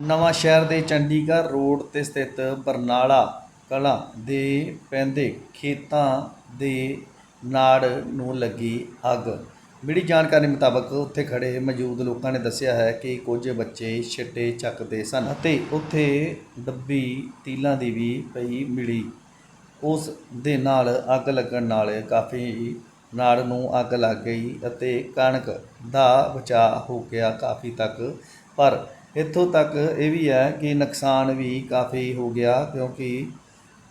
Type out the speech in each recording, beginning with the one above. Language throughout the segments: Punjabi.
ਨਵਾਂ ਸ਼ਹਿਰ ਦੇ ਚੰਡੀਗੜ੍ਹ ਰੋਡ ਤੇ ਸਥਿਤ ਬਰਨਾਲਾ ਕਲਾਂ ਦੇ ਪੈਂਦੇ ਖੇਤਾਂ ਦੇ ਨਾੜ ਨੂੰ ਲੱਗੀ ਅੱਗ। ਮਿਲੀ ਜਾਣਕਾਰੀ ਮੁਤਾਬਕ ਉੱਥੇ ਖੜੇ ਮੌਜੂਦ ਲੋਕਾਂ ਨੇ ਦੱਸਿਆ ਹੈ ਕਿ ਕੁਝ ਬੱਚੇ ਛਿੱਟੇ ਚੱਕਦੇ ਸਨ ਅਤੇ ਉੱਥੇ ਡੱਬੀ ਤੀਲਾਂ ਦੀ ਵੀ ਪਈ ਮਿਲੀ। ਉਸ ਦੇ ਨਾਲ ਅੱਗ ਲੱਗਣ ਨਾਲ ਕਾਫੀ ਨਾੜ ਨੂੰ ਅੱਗ ਲੱਗ ਗਈ ਅਤੇ ਕਣਕ ਦਾ ਬਚਾਅ ਹੋ ਗਿਆ ਕਾਫੀ ਤੱਕ, ਪਰ ਇੱਥੋਂ ਤੱਕ ਇਹ ਵੀ ਹੈ ਕਿ ਨੁਕਸਾਨ ਵੀ ਕਾਫੀ ਹੋ ਗਿਆ ਕਿਉਂਕਿ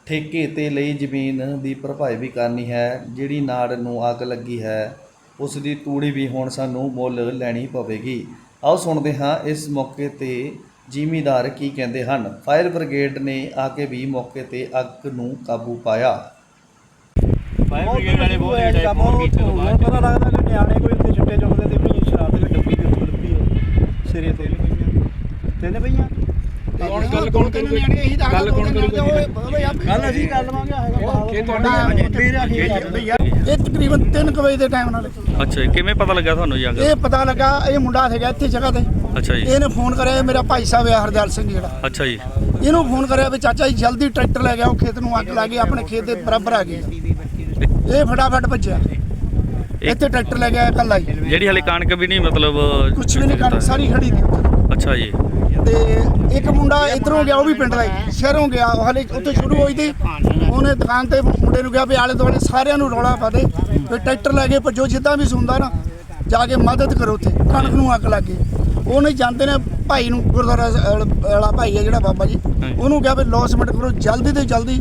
ਠੇਕੇ ਤੇ ਲਈ ਜ਼ਮੀਨ ਦੀ ਭਰਪਾਈ ਵੀ ਕਰਨੀ ਹੈ ਜਿਹੜੀ ਨਾੜ ਨੂੰ ਅੱਗ ਲੱਗੀ ਹੈ ਉਸ ਦੀ ਤੂੜੀ ਵੀ ਹੁਣ ਸਾਨੂੰ ਮੁੱਲ ਲੈਣੀ ਪਵੇਗੀ। ਆਓ ਸੁਣਦੇ ਹਾਂ ਇਸ ਮੌਕੇ ਤੇ ਜ਼ਿਮੀਦਾਰ ਕੀ ਕਹਿੰਦੇ ਹਨ। ਫਾਇਰ ਬ੍ਰਿਗੇਡ ਨੇ ਆ ਕੇ ਵੀ ਮੌਕੇ ਤੇ ਅੱਗ ਨੂੰ ਕਾਬੂ ਪਾਇਆ। ਫਾਇਰ ਬ੍ਰਿਗੇਡ ਵਾਲੇ ਬਹੁਤ ਫੋਨ ਕੀਤੇ ਤੋਂ ਬਾਅਦ ਪਤਾ ਲੱਗਦਾ ਕਿ ਨਿਆਣੇ ਕੋਈ ਉੱਤੇ ਛਿੱਟੇ ਚੁੱਕਦੇ ਤੇ ਵੀ ਸ਼ਰਾਬ ਦੇ ਡੱਬੀ ਦੇ ਹੈ ਸਿਰੇ ਤੇ। ਤਿੰਨ ਪਈਆਂ। ਗੱਲ ਕੌਣ ਕਰੂਗਾ ਗੱਲ ਕੌਣ ਕਰੂਗਾ ਕੱਲ ਅਸੀਂ ਕਰ ਲਵਾਂਗੇ ਹੈਗਾ ਤੁਹਾਡਾ ਮੇਰਾ ਇਹ ਤਕਰੀਬਨ 3 ਵਜੇ ਦੇ ਟਾਈਮ ਨਾਲ। ਅੱਛਾ ਜੀ ਕਿਵੇਂ ਪਤਾ ਲੱਗਾ ਤੁਹਾਨੂੰ ਜੀ ਅੱਗ ਇਹ ਪਤਾ ਲੱਗਾ ਇਹ ਮੁੰਡਾ ਸੀਗਾ ਇੱਥੇ ਜਗ੍ਹਾ ਤੇ। ਅੱਛਾ ਜੀ। ਇਹਨੇ ਫੋਨ ਕਰਿਆ ਇਹ ਮੇਰਾ ਭਾਈ ਸਾਹਿਬ ਹੈ ਹਰਦਿਆਲ ਸਿੰਘ ਜਿਹੜਾ। ਅੱਛਾ ਜੀ। ਇਹਨੂੰ ਫੋਨ ਕਰਿਆ ਵੀ ਚਾਚਾ ਜੀ ਜਲਦੀ ਟਰੈਕਟਰ ਲੈ ਗਿਆ ਉਹ ਖੇਤ ਨੂੰ ਅੱਗ ਲੱਗ ਗਈ ਆਪਣੇ ਖੇਤ ਦੇ ਬਰਾਬਰ ਆ ਗਈ। ਇਹ ਫਟਾਫਟ ਭੱਜਿਆ। ਇੱਥੇ ਟਰੈਕਟਰ ਲੈ ਗਿਆ ਇਕੱਲਾ ਹੀ। ਜਿਹੜੀ ਹਲੇ ਕਣਕ ਵੀ ਨਹੀਂ ਮਤਲਬ ਕੁਛ ਵੀ ਨਹੀਂ ਕਰ ਸਾਰੀ ਖੜੀ ਦੀ। ਉੱਥੇ ਅੱਛਾ ਜੀ। ਤੇ ਇੱਕ ਮੁੰਡਾ ਇਧਰੋਂ ਗਿਆ, ਉਹ ਵੀ ਪਿੰਡ ਦਾ ਹੀ। ਸ਼ਹਿਰੋਂ ਗਿਆ, ਉਹ ਹਲੇ ਉੱਥੇ ਸ਼ੁਰੂ ਹੋਈ ਤੇ ਉਹਨੇ ਦੁਕਾਨ ਤੇ ਮੁੰਡੇ ਨੂੰ ਕਿਹਾ ਵੀ ਆਲੇ ਦੁਆਲੇ ਸਾਰਿਆਂ ਨੂੰ ਰੌਲਾ ਪਾ ਦੇ, ਵੀ ਟਰੈਕਟਰ ਲੈ ਕੇ ਭੱਜੋ, ਜਿੱਦਾਂ ਵੀ ਸੁਣਦਾ ਨਾ, ਜਾ ਕੇ ਮਦਦ ਕਰੋ ਉੱਥੇ, ਕਣਕ ਨੂੰ ਅੱਗ ਲੱਗ ਗਈ। ਉਹਨੇ ਜਾਂਦੇ ਨੇ, ਭਾਈ ਨੂੰ ਗੁਰਦੁਆਰਾ ਵਾਲਾ ਭਾਈ ਹੈ ਜਿਹੜਾ ਬਾਬਾ ਜੀ, ਉਹਨੂੰ ਕਿਹਾ ਵੀ ਲੌਸਮੈਂਟ ਕਰੋ, ਜਲਦੀ ਤੋਂ ਜਲਦੀ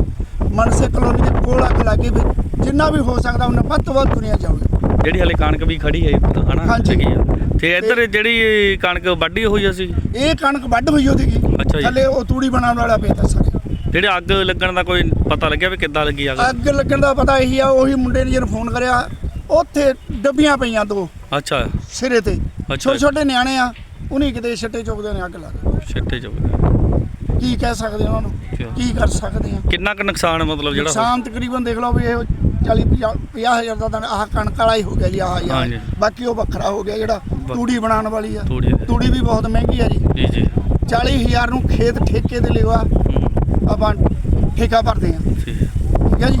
ਮਨਸੇ ਕਲੋਨੀ ਦੇ ਕੋਲ ਅੱਗ ਲੱਗ ਗਈ ਵੀ ਜਿੰਨਾ ਵੀ ਹੋ ਸਕਦਾ ਉਹਨਾਂ ਵੱਧ ਤੋਂ ਵੱਧ ਦੁਨੀਆ ਜਾਵੇ। ਜਿਹੜੀ ਹਲੇ ਕਣਕ ਵੀ ਖੜੀ ਹੈ ਹਨਾ? ਹਾਂਜੀ। ਹੈਗੀ ਆ। ਤੇ ਇੱਧਰ ਜਿਹੜੀ ਕਣਕ ਵੱਢੀ ਹੋਈ ਸੀ ਇਹ ਕਣਕ ਵੱਢ ਹੋਈ ਉਹਦੀ। ਅੱਛਾ ਜੀ। ਥੱਲੇ ਉਹ ਤੂੜੀ ਬਣਾਉਣ ਵਾਲਾ ਪਿਆ ਤਾ ਸਾਰੇ। ਜਿਹੜੇ ਅੱਗ ਲੱਗਣ ਦਾ ਕੋਈ ਪਤਾ ਲੱਗਿਆ ਵੀ ਕਿੱਦਾਂ ਲੱਗੀ ਅੱਗ? ਅੱਗ ਲੱਗਣ ਦਾ ਪਤਾ ਇਹੀ ਆ ਉਹੀ ਮੁੰਡੇ ਨੇ ਜਦੋਂ ਫੋਨ ਕਰਿਆ ਉੱਥੇ ਡੱਬੀਆਂ ਪਈਆਂ ਦੋ। ਅੱਛਾ। ਸਿਰੇ ਤੇ। ਅੱਛਾ। ਛੋਟੇ ਛੋਟੇ ਨਿਆਣੇ ਆ ਉਹਨੀ ਕਿਤੇ ਛੱਟੇ ਚੁੱਕਦੇ ਨੇ ਅੱਗ ਲਾ ਕੇ। ਛਿੱਟੇ ਚੁੱਕ ਕੀ ਕਹਿ ਸਕਦੇ ਉਹਨਾਂ ਨੂੰ? ਅੱਛਾ। ਕੀ ਕਰ ਸਕਦੇ ਆ? ਕਿੰਨਾ ਕੁ ਨੁਕਸਾਨ ਮਤਲਬ ਜਿਹੜਾ ਨੁਕਸਾਨ ਤਕਰੀਬਨ ਦੇਖ ਲਓ ਵੀ ਇਹ 40 50 ਹਜ਼ਾਰ ਦਾ ਤਾਂ ਆਹ ਕਣਕ ਵਾਲਾ ਹੀ ਹੋ ਗਿਆ ਜੀ ਆਹ ਹਾਂਜੀ। ਯਾਰ ਬਾਕੀ ਉਹ ਵੱਖਰਾ ਹੋ ਗਿਆ ਜਿਹੜਾ ਤੂੜੀ ਬਣਾਉਣ ਵਾਲੀ ਆ। ਤੂੜੀ ਦੇ। ਤੂੜੀ ਵੀ ਬਹੁਤ ਮਹਿੰਗੀ ਆ ਜੀ। ਜੀ ਜੀ। 40000 ਨੂੰ ਖੇਤ ਠੇਕੇ ਤੇ ਲਿਆ ਹੂੰ, ਆਪਾਂ ਠੇਕਾ ਭਰਦੇ ਆ। ਠੀਕ। ਹੈ। ਠੀਕ ਹੈ ਜੀ?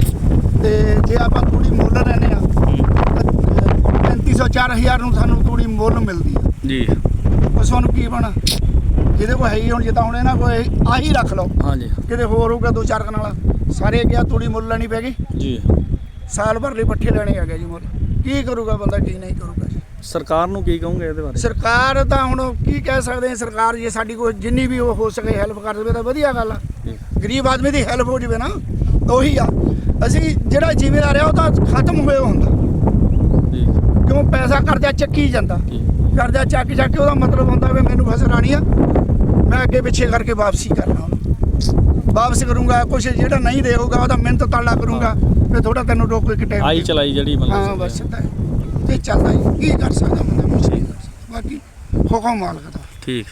ਤੇ ਜੇ ਆਪਾਂ ਤੂੜੀ ਮੁੱਲ ਲੈਣੇ ਆ ਹੂੰ, 3500 4000 ਨੂੰ ਸਾਨੂੰ ਤੂੜੀ ਮੁੱਲ ਮਿਲਦੀ ਆ। ਜੀ। ਉਸ ਨੂੰ ਕੀ ਬਣਾ? ਜਿਹਦੇ ਕੋਲ ਹੈ ਹੀ ਹੁਣ ਜਿੱਦਾਂ ਹੁਣ ਇਹਨਾਂ ਕੋਈ ਆਹੀ ਰੱਖ ਲਓ। ਹਾਂਜੀ। ਕਿਤੇ ਹੋਰ ਹੋਊਗਾ ਦੋ ਚਾਰ ਕਨਾਲਾ। ਸਾਰੇ ਗਿਆ ਤੂੜੀ ਮੁੱਲ ਲੈਣੀ ਪੈ ਗਈ। ਜੀ। ਸਾਲ ਭਰ ਲਈ ਪੱਠੇ ਲੈਣੇ ਆ ਗਏ ਜੀ ਮੁੱਲ। ਕੀ ਕਰੂਗਾ ਬੰਦਾ ਕੀ ਨਹੀਂ ਕਰੂਗਾ ਜੀ। ਸਰਕਾਰ ਨੂੰ ਕੀ ਕਹੋਗੇ ਇਹਦੇ ਬਾਰੇ? ਸਰਕਾਰ ਤਾਂ ਹੁਣ ਕੀ ਕਹਿ ਸਕਦੇ ਆ ਸਰਕਾਰ ਜੇ ਸਾਡੀ ਕੋਈ ਜਿੰਨੀ ਵੀ ਉਹ ਹੋ ਸਕੇ ਹੈਲਪ ਕਰ ਦੇਵੇ ਤਾਂ ਵਧੀਆ ਗੱਲ ਆ। ਗਰੀਬ ਆਦਮੀ ਦੀ ਹੈਲਪ ਹੋ ਜਵੇ ਨਾ ਉਹੀ ਆ। ਅਸੀਂ ਜਿਹੜਾ ਜ਼ਿਮੀਦਾਰ ਆ ਉਹ ਤਾਂ ਖਤਮ ਹੋਇਆ ਹੁੰਦਾ। ਕਿਉਂ ਪੈਸਾ ਕਰਜ਼ਾ ਚੱਕੀ ਜਾਂਦਾ। ਕਰਜ਼ਾ ਚੱਕ ਚੱਕ ਕੇ ਉਹਦਾ ਮਤਲਬ ਹੁੰਦਾ ਵੀ ਮੈਨੂੰ ਫਸਲ ਆਣੀ ਆ। ਮੈਂ ਅੱਗੇ ਪਿੱਛੇ ਕਰਕੇ ਵਾਪਸੀ ਕਰਨਾ। ਵਾਪਸ ਕਰੂੰਗਾ ਕੁਛ ਜਿਹੜਾ ਨਹੀਂ ਦੇਊਗਾ ਉਹਦਾ ਮਿਹਨਤ ਤਾਲਾ ਕਰੂੰਗਾ ਫਿਰ ਥੋੜਾ ਤੈਨੂੰ ਰੋਕ ਕੇ ਟਾਈਮ ਆਈ ਚਲਾਈ ਜਿਹੜੀ ਹਾਂ ਮਤਲਬ ਬਸ ਹੀ। ਤੇ ਚੱਲਦਾ ਹੀ ਕੀ ਕਰ ਸਕਦਾ ਬੰਦਾ ਬਾਕੀ ਹੁਕਮ ਮਾਲਕ ਦਾ। ਠੀਕ।